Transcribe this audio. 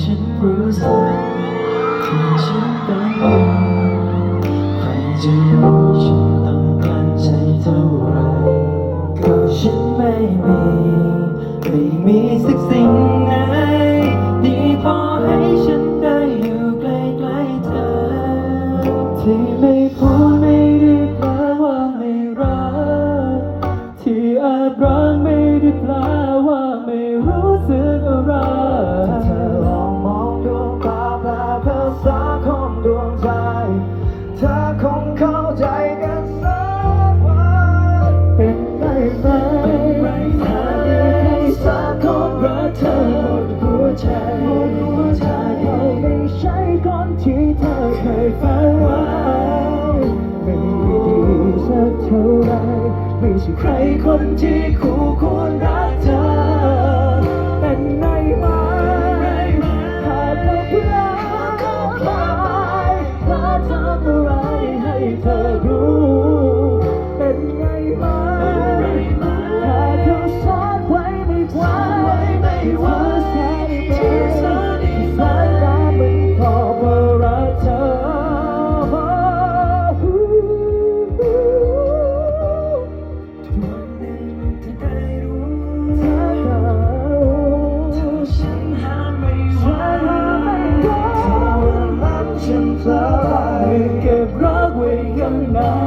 ฉันรู้สึกที่ฉันต้องการใจเท่าไรก็ฉันไม่มีไม่มีสักสิ่งไหดีพอให้ฉันได้อยู่ใกล้ๆเธอที่ไม่ ใจหมดหัวใจเอาไปใช่คนที่เธอเคยฝันไว้ไม่ดีสักเท่าไรไม่ใช่ใครคนที่คู่ควรรักเธอเป็นไงไหมหากเราพลาดก็าทำอะไรให้เธอรู้ เป็นไงไหม love.